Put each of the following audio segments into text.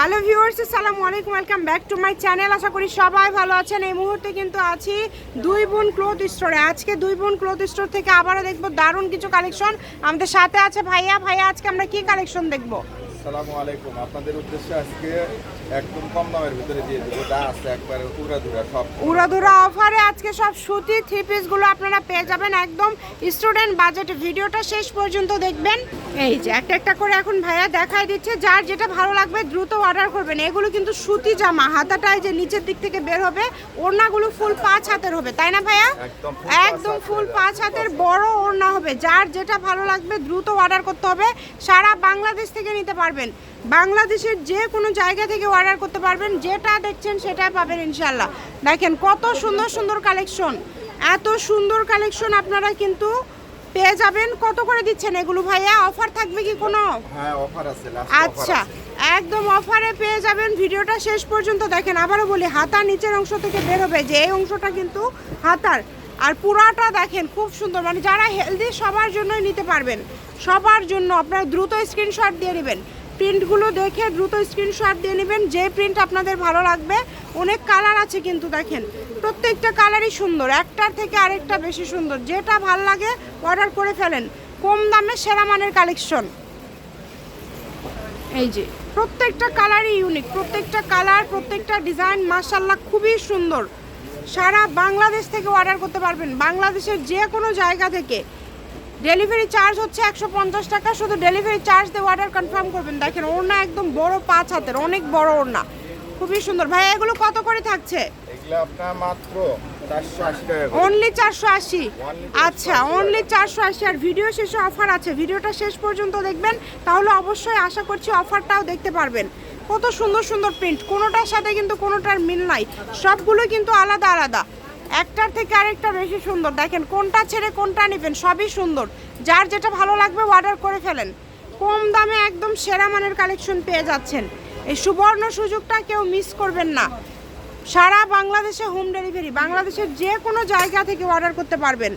Hello viewers, আসসালামু আলাইকুম, welcome back to my channel. আশা করি সবাই ভালো আছেন। এই মুহূর্তে কিন্তু আছি দুই বোন ক্লোথ স্টোরে আজকে দুই বোন ক্লোথ স্টোর থেকে আবারও দেখব দারুণ কিছু কালেকশন আমাদের সাথে আছে ভাইয়া। ভাইয়া, আজকে আমরা কি কালেকশন দেখব? আসসালামু আলাইকুম। আপনাদের উদ্দেশ্যে আজকে একদম কম দামের ভিতরে দিয়ে দেবো। যা আছে একবারে উড়া ধুরা সব। উড়াধুরা অফারে আজকে সব সুতি থ্রি পিসগুলো আপনারা পেয়ে যাবেন একদম স্টুডেন্ট বাজেট। ভিডিওটা শেষ পর্যন্ত দেখবেন। এই যে একটা একটা করে এখন ভাইয়া দেখাই দিচ্ছে। যার যেটা ভালো লাগবে দ্রুত অর্ডার করবেন। এগুলো কিন্তু সুতি জামা। হাতাটায় যে নিচের দিক থেকে বের হবে। ওড়নাগুলো ফুল পাঁচ হাতের হবে। তাই না ভাইয়া? একদম। ফুল পাঁচ হাতের বড় ওড়না হবে। যার যেটা ভালো লাগবে দ্রুত অর্ডার করতে হবে। সারা বাংলাদেশ থেকে নিতে পারবেন। বাংলাদেশের যে কোনো জায়গা থেকে অর্ডার করতে পারবেন। যেটা দেখছেন সেটাই পাবেন ইনশাল্লাহ দেখেন কত সুন্দর সুন্দর কালেকশন এত সুন্দর কালেকশন আপনারা কিন্তু পেয়ে যাবেন। কত করে দিচ্ছেন এগুলো ভাইয়া? অফার থাকবে কি কোনো? হ্যাঁ অফার আছে আচ্ছা একদম অফারে পেয়ে যাবেন। ভিডিওটা শেষ পর্যন্ত দেখেন। আবারও বলি হাতার নিচের অংশ থেকে বের হবে। যে এই অংশটা কিন্তু হাতার। আর পুরাটা দেখেন, খুব সুন্দর। মানে যারা হেলদি সবার জন্যই নিতে পারবেন। সবার জন্য আপনারা দ্রুত স্ক্রিনশট দিয়ে নেবেন। প্রিন্টগুলো দেখে দ্রুত স্ক্রিনশট দিয়ে নেবেন। যে প্রিন্ট আপনাদের ভালো লাগবে, অনেক কালার আছে কিন্তু দেখেন। প্রত্যেকটা কালারই সুন্দর একটার থেকে আরেকটা বেশি সুন্দর। যেটা ভালো লাগে অর্ডার করে ফেলেন। কম দামে সেরা মানের কালেকশন এই যে, প্রত্যেকটা কালারই ইউনিক প্রত্যেকটা কালার প্রত্যেকটা ডিজাইন মার্শাল্লাহ খুবই সুন্দর। সারা বাংলাদেশ থেকে অর্ডার করতে পারবেন। বাংলাদেশের যে কোনো জায়গা থেকে। ডেলিভারি চার্জ হচ্ছে একশো পঞ্চাশ টাকা। শুধু ডেলিভারি চার্জ দিয়ে অর্ডার কনফার্ম করবেন। দেখেন ওড়না একদম বড় পাঁচ হাতের অনেক বড় ওড়না। খুবই সুন্দর। ভাই এগুলো কত করে থাকছে। অনলি চারশো আশি আচ্ছা অনলি চারশো আশি। আর ভিডিও শেষে অফার আছে। ভিডিওটা শেষ পর্যন্ত দেখবেন। তাহলে অবশ্যই আশা করছি অফারটাও দেখতে পারবেন। কত সুন্দর সুন্দর প্রিন্ট কোনোটার সাথে কিন্তু কোনোটার মিল নাই। সবগুলো কিন্তু আলাদা আলাদা। একটার থেকে আরেকটা বেশি সুন্দর। দেখেন, কোনটা ছেড়ে কোনটা নেবেন, সবই সুন্দর। যার যেটা ভালো লাগবে অর্ডার করে ফেলেন। কম দামে একদম সেরা মানের কালেকশন পেয়ে যাচ্ছেন। এই সুবর্ণ সুযোগটা কেউ মিস করবেন না। সারা বাংলাদেশে হোম ডেলিভারি বাংলাদেশের যে কোনো জায়গা থেকে অর্ডার করতে পারবেন।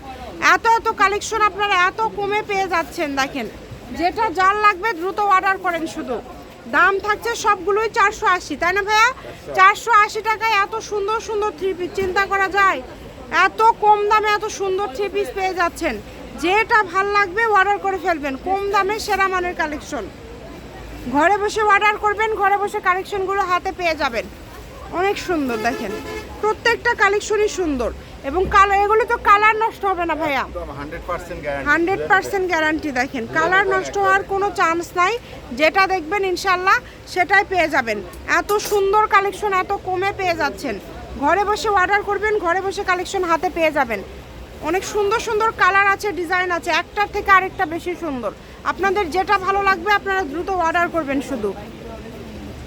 এত এত কালেকশন আপনারা এত কমে পেয়ে যাচ্ছেন, দেখেন। যেটা যার লাগবে দ্রুত অর্ডার করেন শুধু। দাম থাকছে সবগুলোই চারশো আশি, তাই না ভাইয়া? চারশো আশি টাকায় এত সুন্দর সুন্দর থ্রি পিস চিন্তা করা যায়? এত কম দামে এত সুন্দর থ্রি পিস পেয়ে যাচ্ছেন। যেটা ভালো লাগবে অর্ডার করে ফেলবেন, কম দামে সেরা মানের কালেকশন ঘরে বসে অর্ডার করবেন, ঘরে বসে কালেকশনগুলো হাতে পেয়ে যাবেন। অনেক সুন্দর দেখেন, প্রত্যেকটা কালেকশনই সুন্দর। এবং কালার এগুলো তো কালার নষ্ট হবে না ভাইয়া। হান্ড্রেড পার্সেন্ট গ্যারান্টি দেখেন কালার নষ্ট হওয়ার কোনো চান্স নাই। যেটা দেখবেন ইনশাল্লাহ সেটাই পেয়ে যাবেন। এত সুন্দর কালেকশন এত কমে পেয়ে যাচ্ছেন। ঘরে বসে অর্ডার করবেন ঘরে বসে কালেকশন হাতে পেয়ে যাবেন। অনেক সুন্দর সুন্দর কালার আছে ডিজাইন আছে একটার থেকে আরেকটা বেশি সুন্দর। আপনাদের যেটা ভালো লাগবে আপনারা দ্রুত অর্ডার করবেন শুধু।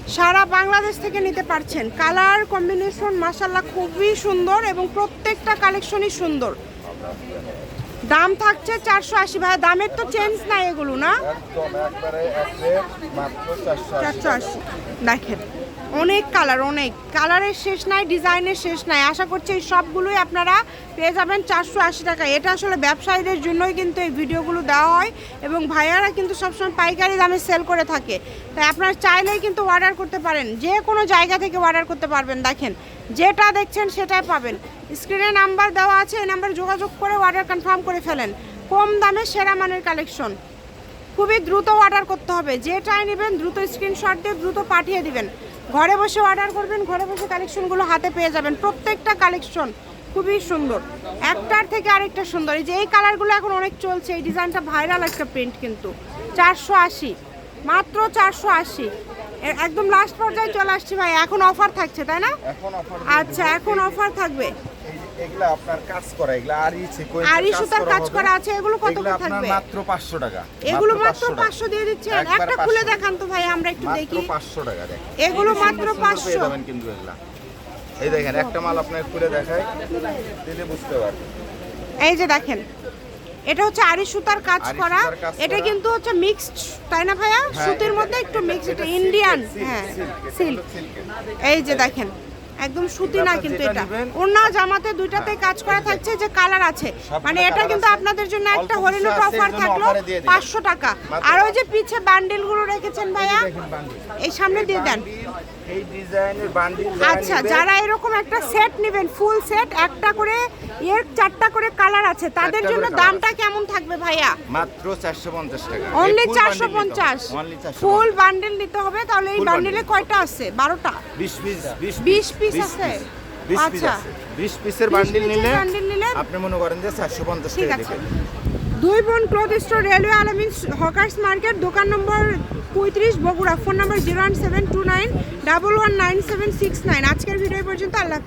সারা বাংলাদেশ থেকে নিতে পারছেন। কালার কম্বিনেশন মাসাল্লাহ খুবই সুন্দর এবং প্রত্যেকটা কালেকশনই সুন্দর। দাম থাকছে চারশো আশি। ভাই দামের তো চেঞ্জ নাই এগুলো না? চারশো আশি। দেখেন অনেক কালার অনেক। কালারের শেষ নাই ডিজাইনের শেষ নাই। আশা করছি এই সবগুলোই আপনারা পেয়ে যাবেন চারশো আশি টাকা এটা আসলে ব্যবসায়ীদের জন্যই কিন্তু এই ভিডিওগুলো দেওয়া হয় এবং ভাইয়ারা কিন্তু সবসময় পাইকারি দামে সেল করে থাকে। তাই আপনারা চাইলেই কিন্তু অর্ডার করতে পারেন। যে কোনো জায়গা থেকে অর্ডার করতে পারবেন। দেখেন, যেটা দেখছেন সেটাই পাবেন। স্ক্রিনে নাম্বার দেওয়া আছে, এই নাম্বারে যোগাযোগ করে অর্ডার কনফার্ম করে ফেলেন। কম দামে সেরা মানের কালেকশন খুবই দ্রুত অর্ডার করতে হবে। যেটাই নেবেন, দ্রুত স্ক্রিনশট দিয়ে দ্রুত পাঠিয়ে দিবেন। ঘরে বসে অর্ডার করবেন ঘরে বসে কালেকশনগুলো হাতে পেয়ে যাবেন। প্রত্যেকটা কালেকশন খুবই সুন্দর। একটার থেকে আরেকটা সুন্দর। এই যে এই কালারগুলো এখন অনেক চলছে এই ডিজাইনটা ভাইরাল একটা প্রিন্ট কিন্তু। চারশো আশি মাত্র চারশো আশি। একদম লাস্ট পর্যায়ে চলে আসছি ভাই এখন অফার থাকছে তাই না? আচ্ছা এখন অফার থাকবে। এগুলা আপনার কাজ করা এগুলা আর আরি সুতার কাজ করা আছে এগুলো কত করে থাকবে? মাত্র পাঁচশো টাকা এগুলো মাত্র 500 দিয়ে দিচ্ছেন একটা খুলে দেখান তো ভাই আমরা একটু মাত্র দেখি। পাঁচশো টাকা দেখ এগুলো এই যে মাত্র সুন্দর সুন্দর পেয়ে 500 যাবেন কিন্তু এগুলা। এই দেখেন একটা মাল আপনার খুলে দেখায় দিলে বুঝতে পারবেন। এই যে দেখেন এটা হচ্ছে আরি সুতার কাজ করা। এটা কিন্তু হচ্ছে মিক্সড তাই না ভাইয়া? হ্যাঁ, সুতির মধ্যে একটু মিক্সড এটা ইন্ডিয়ান হ্যাঁ সিল্ক। এই যে দেখেন। একদম সুতি না কিন্তু এটা। ওনা জামাতে দুইটাতে কাজ করা থাকছে যে কালার আছে। মানে এটা কিন্তু আপনাদের জন্য একটা হরিণ অফার থাকল। পাঁচশো টাকা। আর ওই যে পিছে বান্ডিলগুলো রেখেছেন ভাইয়া এই সামনে দিয়ে দেন। আচ্ছা যারা এরকম একটা সেট নেবেন ফুল সেট একটা করে এর চারটা করে কালার আছে তাদের জন্য দামটা কেমন থাকবে ভাইয়া? মাত্র 450 টাকা। অনলি চারশো পঞ্চাশ। 450 ফুল বান্ডেল নিতে হবে তাহলে এই বান্ডেলে কয়টা আছে? বারোটা? 20 পিস 20 piece আছে? আচ্ছা। 20 পিসের বান্ডিল নিলে আপনি মনে করেন যে 450 ঠিক টাকা আছে দিবেন দুই বোন cloth store railway Alamin hawkers market দোকান নম্বর পঁয়ত্রিশ Bogura phone number zero one seven two nine double one nine seven six nine আজকের ভিডিও পর্যন্ত আল্লাহ।